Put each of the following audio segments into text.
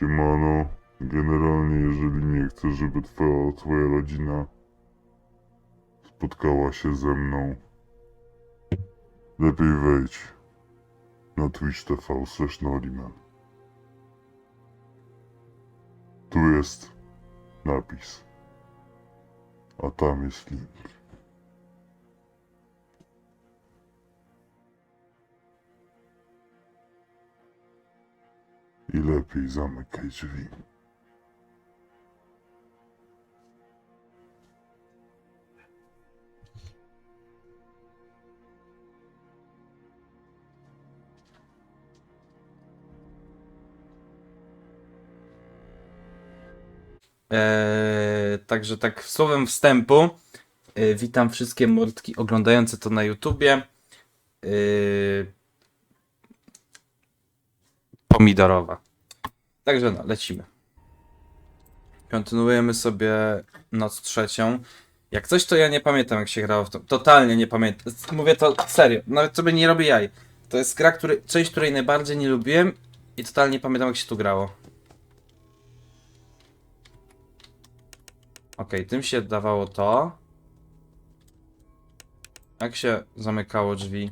Siemano, generalnie jeżeli nie chcesz, żeby twoja, twoja rodzina spotkała się ze mną, lepiej wejdź na Twitch TV slash Noriman. Tu jest napis, a tam jest link. I lepiej zamykaj drzwi. Eee, także tak słowem wstępu e, witam wszystkie mordki oglądające to na YouTubie. Eee, pomidorowa. Także no, lecimy. Kontynuujemy sobie noc trzecią. Jak coś, to ja nie pamiętam, jak się grało w to. Totalnie nie pamiętam. Mówię to serio, nawet sobie nie robię jaj. To jest gra, który, część, której najbardziej nie lubiłem i totalnie nie pamiętam, jak się tu grało. Okej, tym się dawało to. Jak się zamykało drzwi?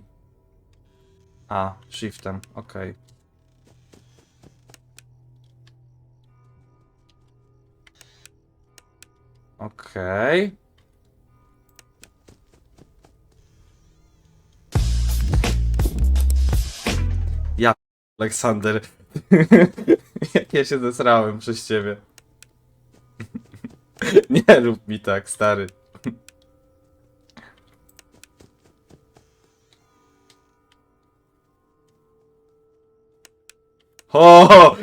A, shiftem, okej. Okej. Ja, Aleksander. Jak ja się zesrałem przez ciebie. Nie rób mi tak, stary. Ho!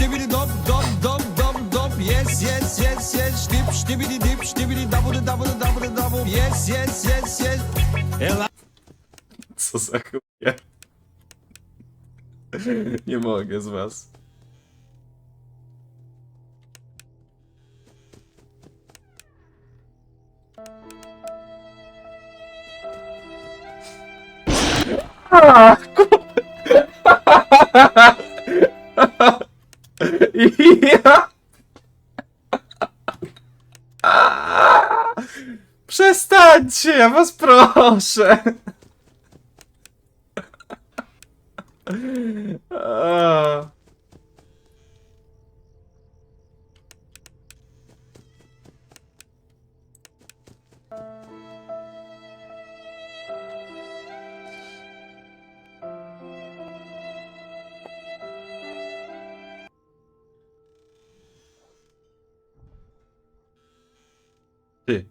штибиди доп, доп, доп, доп, доп, yes, yes, yes, yes, штип, штибиди дип, штибиди дабл, дабл, дабл, дабл, yes, yes, yes, yes. Элла. Что за хуйня? Не могу из вас. Ha ha ha ha! Przestańcie, ja was proszę.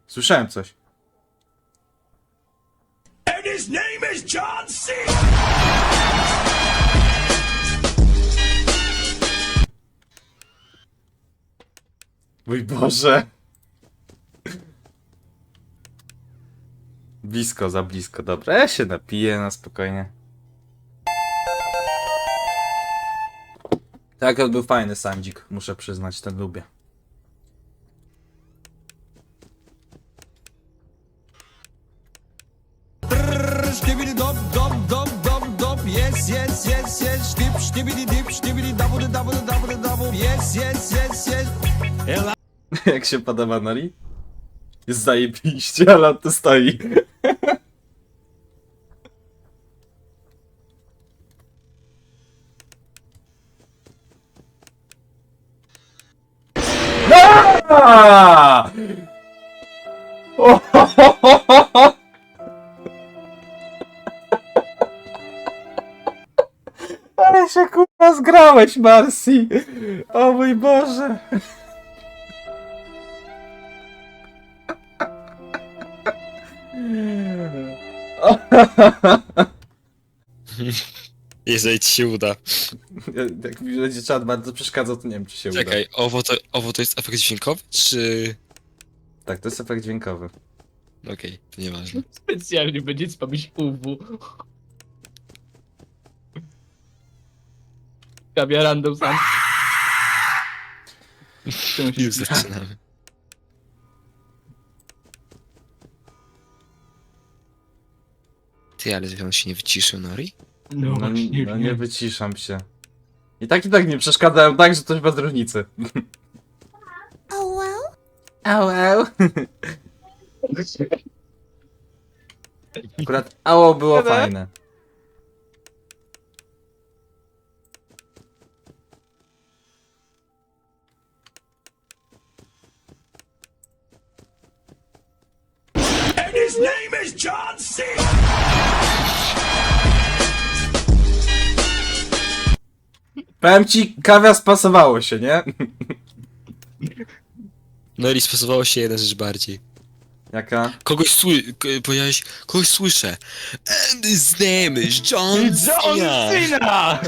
Słyszałem coś. And his name is John C. Mój Boże. Blisko, za blisko. Dobra, ja się napiję na spokojnie. Tak, to był fajny sandzik, muszę przyznać, ten lubię. Jak się podoba Nori? Jest zajebiście, ale on tu stoi. Ale się kurwa zgrałeś, Marcy! O mój Boże! Jeżeli ci się uda. Jak mi będzie czat bardzo przeszkadzał, to nie wiem, czy się Czekaj, owo to, owo to jest efekt dźwiękowy, czy... uda. Tak, to jest efekt dźwiękowy. Okej, to nieważne. Specjalnie będzie spamić UW. Kabia random sam. Już zaczynamy. Ty, ale on się nie wyciszył, Nori? No, No, właśnie no nie wyciszam się. I tak i tak nie przeszkadzają tak, że coś bez różnicy. Oh well. Au, au. Akurat ało było fajne. Powiem ci, kawia spasowało się, nie? Nori spasowało się jedna rzecz bardziej. Jaka? Kogoś sły... ko- Powiedziałeś, kogoś słyszę. And his name is John John Cena! Cena!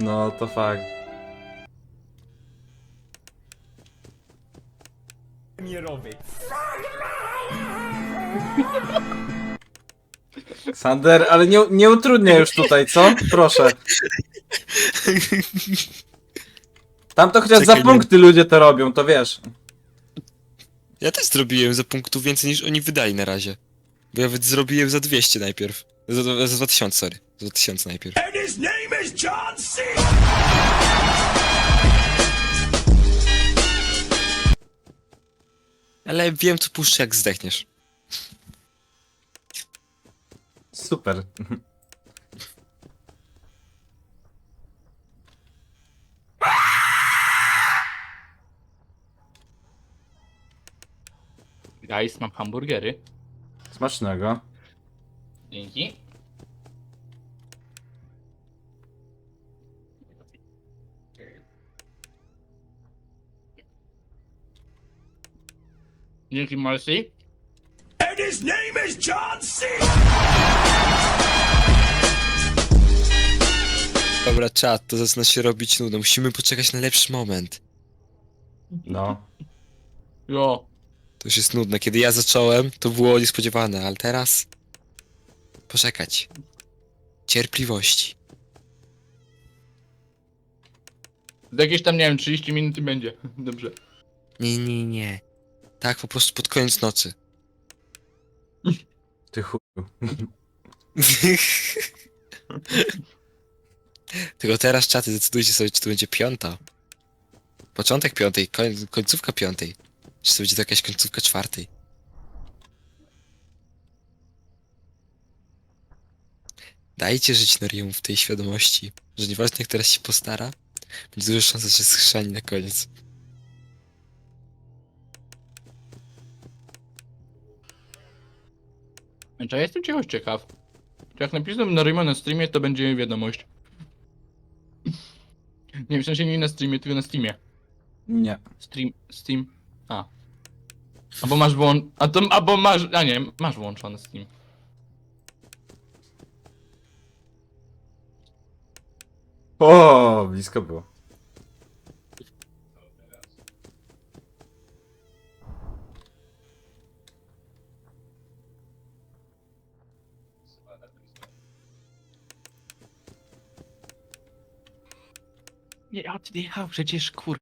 No, to fakt. Sander, ale nie, nie utrudniaj już tutaj, co? Proszę. Tam to chociaż za Czekaj, nie- punkty ludzie to robią, to wiesz. Ja też zrobiłem za punktów więcej niż oni wydali na razie. Bo ja wy- zrobiłem za 200 najpierw. Za, za 2000, sorry. Za 2000 najpierw. Ale wiem co puszczę jak zdechniesz. Super. Guys, mam hamburgery. Smacznego. Dzięki. Dzięki Marcy. Dobra, czat, to zaczyna się robić nudno. Musimy poczekać na lepszy moment. No. Jo. To już jest nudne. Kiedy ja zacząłem, to było niespodziewane, ale teraz... Poczekać. Cierpliwości. Za jakieś tam, nie wiem, 30 minut i będzie. Dobrze. Nie, nie, nie. Tak, po prostu pod koniec nocy. Ty chuju. Tylko teraz czaty decydujcie sobie, czy to będzie piąta. Początek piątej, koń, końcówka piątej. Czy to będzie to jakaś końcówka czwartej. Dajcie żyć Noriemu w tej świadomości, że nieważne jak teraz się postara, będzie duża szansa, że schrzani na koniec. Czy ja jestem czegoś ciekaw? Czy jak napiszę na Rima na streamie, to będzie wiadomość. Nie, w sensie nie na streamie, tylko na Steamie. Nie. Stream, Steam. A. Albo masz włącz... A to, albo masz... A nie, masz włączony Steam. O, blisko było. Odjechał przecież, kurwa.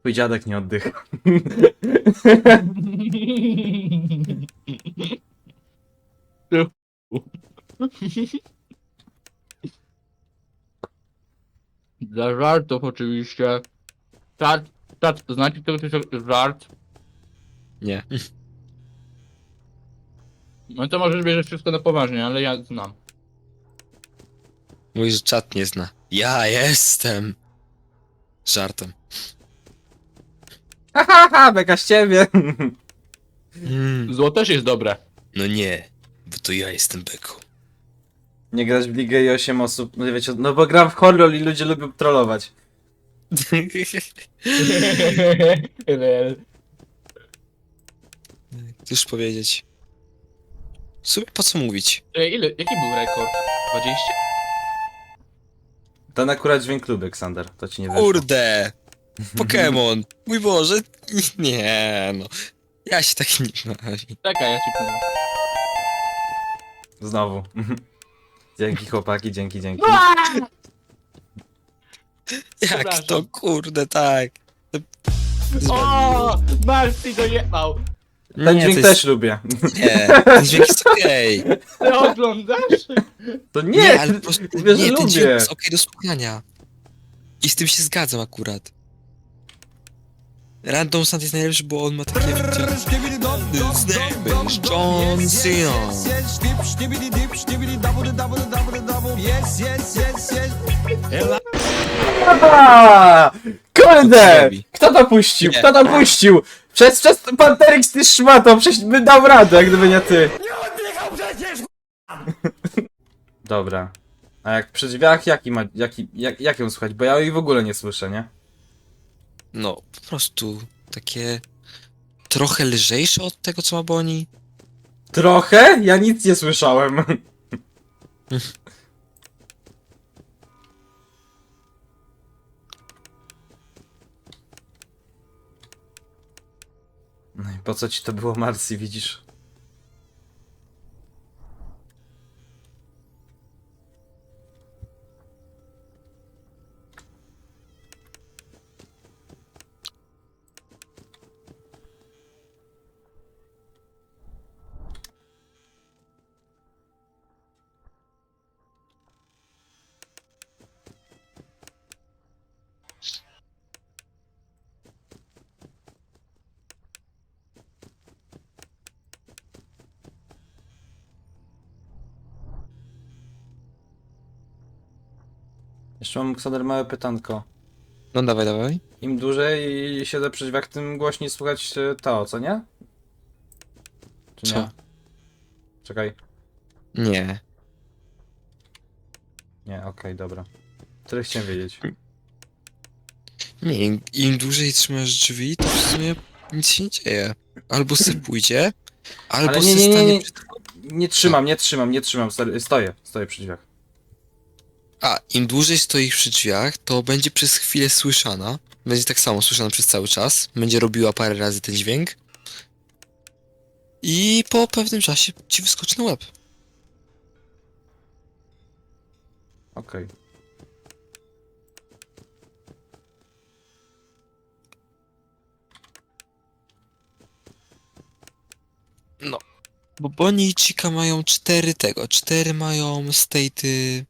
Twój dziadek nie oddycha. Dla żartów oczywiście. Czat, czat, znacie to, to jest żart? Nie. No to możesz bierzesz wszystko na poważnie, ale ja znam. Mój że czat nie zna. Ja jestem! Żartem. Haha, beka z ciebie. Mm. Zło też jest dobre. No nie, bo to ja jestem Beku. Nie grać w ligę i 8 osób, no wiecie, no bo gram w horror i ludzie lubią trollować. Cóż powiedzieć? W sumie po co mówić? Ej, ile, jaki był rekord? 20? Ten akurat dźwięk lubię, Ksander, to ci nie wyszło. Kurde! Pokémon! Mój Boże! Nie no. Ja się tak nie bawię. Czekaj, ja ci powiem. Znowu. dzięki chłopaki, dzięki, dzięki. Jak Przepraszam. to kurde, tak. O! Marcy dojebał! Ten Nie, dźwięk to jest- też lubię. Nie, ten dźwięk jest okej. Ty oglądasz? To nie, Nie, ale po prostu, że nie, ten lubię. dźwięk jest okej do słuchania. I z tym się zgadzam akurat. Random Sound jest najlepszy, bo on ma takie... John Cena. yes, yes, dip, skibidi dip, skibidi double, double, double, double. Yes, yes, yes, yes. A, Kurde! robi? Kto to puścił? Nie. Kto to puścił? Przez, przez Panterix ty szmato, przecież by dał radę, gdyby nie ty. Dobra. A jak przy drzwiach, jaki ma, jaki, jak, jak ją słuchać? Bo ja jej w ogóle nie słyszę, nie? No, po prostu takie... Trochę lżejsze od tego, co ma Boni. Trochę? Ja nic nie słyszałem. po co ci to było, Marcy, widzisz? Jeszcze mam, Ksader, małe pytanko. No dawaj, dawaj. Im dłużej siedzę przy drzwiach, tym głośniej słychać e, to, co nie? Czy nie? Co? Czekaj. Nie. Nie, okej, dobra. Tyle chciałem wiedzieć. Nie, im, im dłużej trzymasz drzwi, to w sumie nic się nie dzieje. Albo se pójdzie, albo Ale se nie, nie, nie, stanie nie. przy... Nie trzymam, nie trzymam, nie trzymam. stary- Stoję, stoję przy drzwiach. A, im dłużej stoisz przy drzwiach, to będzie przez chwilę słyszana. Będzie tak samo słyszana przez cały czas. Będzie robiła parę razy ten dźwięk. I po pewnym czasie ci wyskoczy na łeb. Okej. Bo Bonnie i Chica mają cztery tego, cztery mają staty,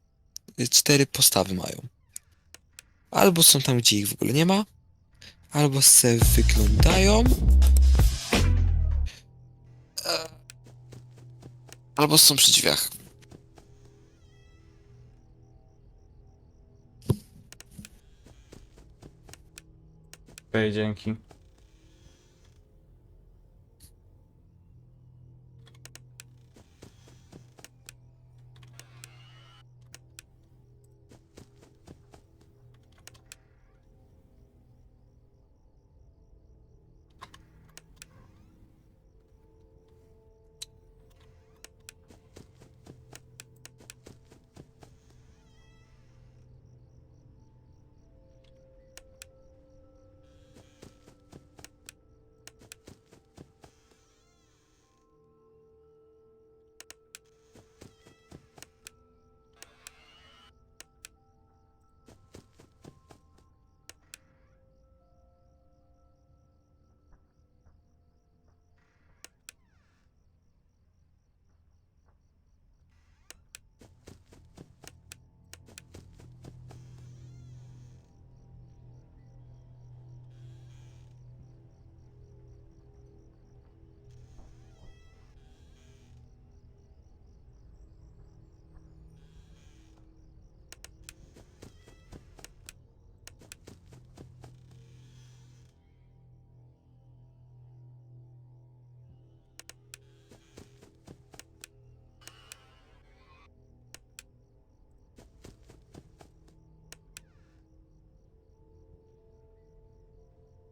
cztery postawy mają. Albo są tam, gdzie ich w ogóle nie ma, albo se wyglądają, e, albo są przy drzwiach. Okej, dzięki.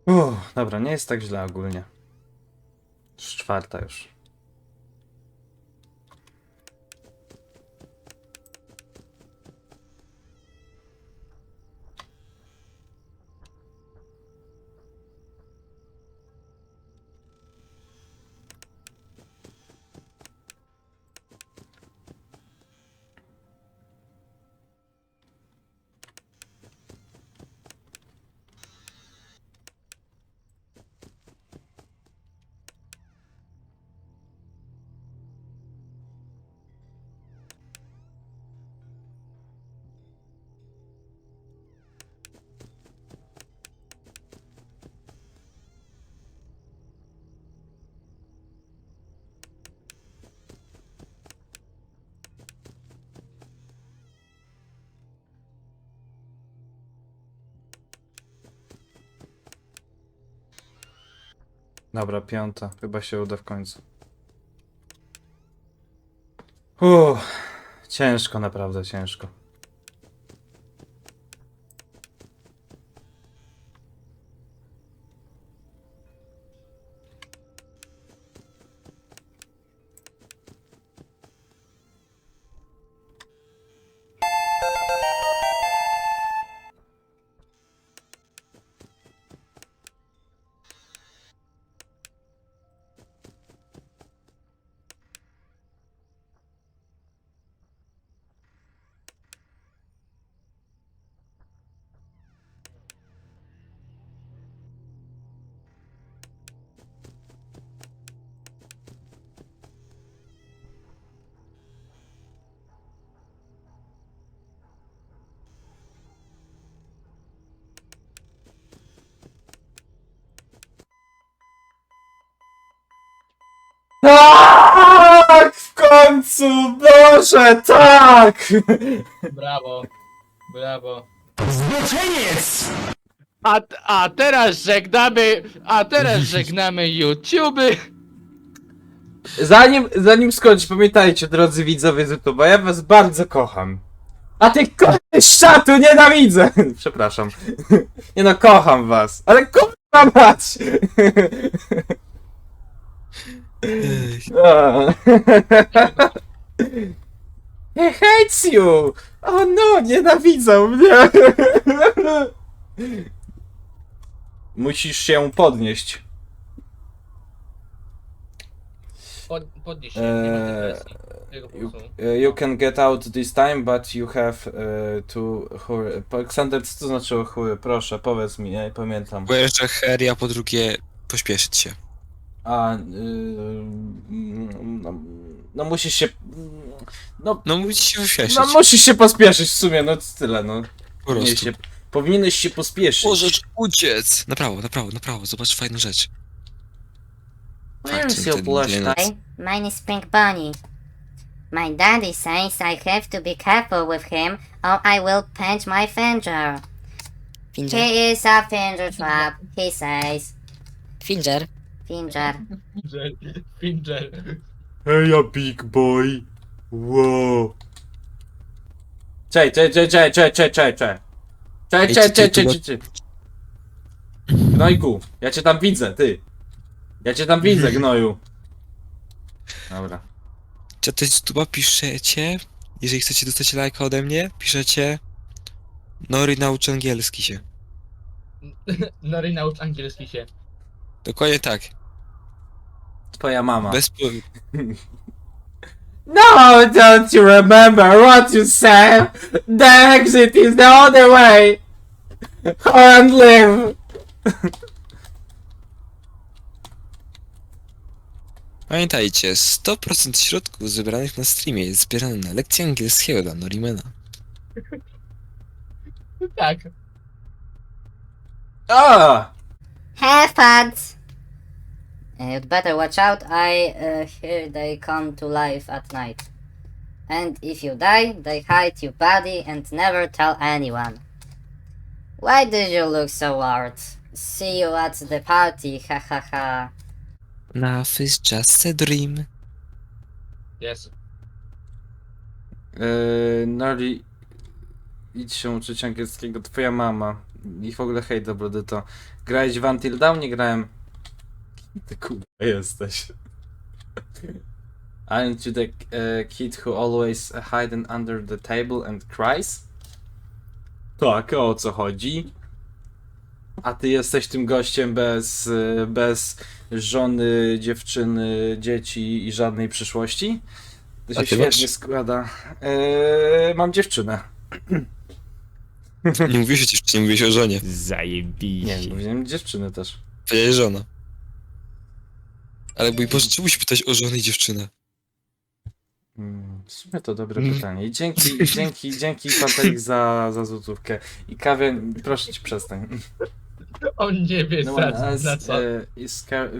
Uff, dobra, nie jest tak źle ogólnie. Już czwarta już. Dobra, piąta. Chyba się uda w końcu. Uff, ciężko, naprawdę ciężko. Tak! W końcu! Boże, tak! Brawo. Brawo. Zboczeniec! A, a teraz żegnamy, a teraz żegnamy YouTube. Zanim, zanim skończy, pamiętajcie, drodzy widzowie z YouTube'a, ja was bardzo kocham. A ty k***y z czatu nienawidzę! Przepraszam. Nie no, kocham was, ale kurwa mać! Ah. He hates you! O no, nienawidzą mnie! Musisz się podnieść. Pod, podnieś się, Eee, nie ma depresji. Tego You, uh, you can get out this time, but you have uh, to hurry. Aleksander, co to znaczyło hurry? Proszę, powiedz mi, ja nie pamiętam. Po a po drugie pośpieszyć się. A, y, no, no musisz się, no, No musisz się pośpieszyć. no musisz się pospieszyć w sumie, no tyle, no. po prostu. się, powinieneś się pospieszyć. Możesz uciec! Na prawo, na prawo, na prawo, zobacz fajną rzecz. Where is your blush mine is Pink Bunny. My daddy says I have to be careful with him or I will pinch my finger. Finger. He is a finger trap, he says. Finger. Finger. Finger. Finger. Hey, a big boy. Wow. Czej, czej, czej, czej, czej, czej, czej, czej. Czej, Ej, czej, ty- czej, ty czej, tu- czej, czej. Gnojku, ja cię tam widzę, ty. Ja cię tam widzę, gnoju. Dobra. Czy to jest tuba piszecie, jeżeli chcecie dostać lajka ode mnie, piszecie Nori naucz angielski się. Nary naucz angielski się. Dokładnie tak. Twoja mama. Bez. No, don't you remember what you said? The exit is the other way. And live. Pamiętajcie, 100% środków zebranych na streamie jest zbierane na lekcję angielskiego dla Norimena. Tak. Ah! Have fun! Uh, you'd better watch out, I uh, hear they come to life at night. And if you die, they hide your body and never tell anyone. Why did you look so hard? See you at the party, ha ha ha. Life is just a dream. Jest. Yy, Nori, idź się uczyć angielskiego, twoja mama. I w ogóle hej, dobrody to. Grałeś w Until Dawn? Nie grałem. Ty kurwa jesteś. Aren't you the uh, kid who always hiding under the table and cries? Tak, o co chodzi? A ty jesteś tym gościem bez, y, bez żony, dziewczyny, dzieci i żadnej przyszłości? To się świetnie masz? składa. Eee, mam dziewczynę. Nie mówiłeś o dziewczynie, mówiłeś o żonie. Nie, mówiłem dziewczyny też. Powiedziałeś żona. Ale mój Boże, czemu się pytać o żonę i dziewczynę? Mm, W sumie to dobre Mm. pytanie. I dzięki, dzięki, dzięki Pantelik za, za złotówkę. I kawie, proszę ci przestań. On nie wie No, za, za co. e,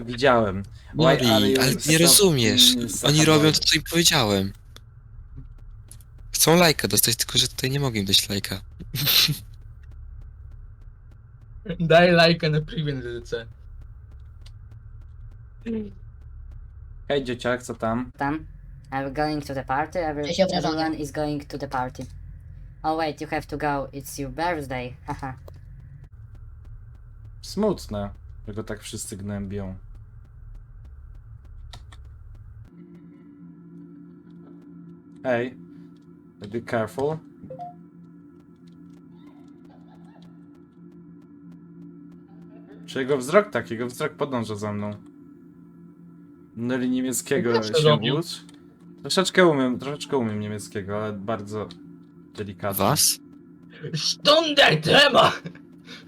widziałem. You ale nie rozumiesz. mm, Oni robią to, co im powiedziałem. Chcą lajka dostać, tylko że tutaj nie mogę im dać lajka. Daj lajka na edycję. Hej dzieciak, co tam? Tam. Are we going to the party? Every, Cześć, obrażony. everyone is going to the party. Oh wait, you have to go. It's your birthday. Haha. Smutne, że go tak wszyscy gnębią. Hej, be careful. Czy jego wzrok taki, jego wzrok podąża za mną. No i niemieckiego się robił? ucz. Troszeczkę umiem, troszeczkę umiem niemieckiego, ale bardzo delikatnie. Was? Stunde tema!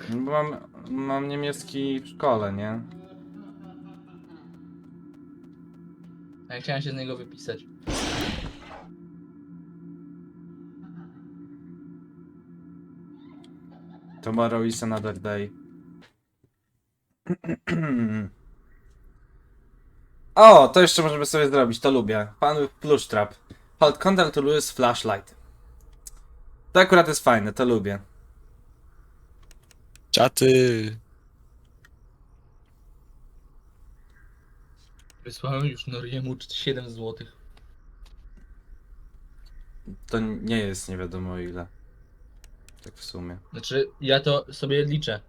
No Bo mam, mam niemiecki w szkole, nie? Ja chciałem się z niego wypisać. Tomorrow is another day. o, to jeszcze możemy sobie zrobić, to lubię. Pan with plush trap. Hold control to lose flashlight. To akurat jest fajne, to lubię. Czaty. Wysłałem już Noriemu 7 złotych. To nie jest nie wiadomo ile. Tak w sumie. Znaczy, ja to sobie liczę.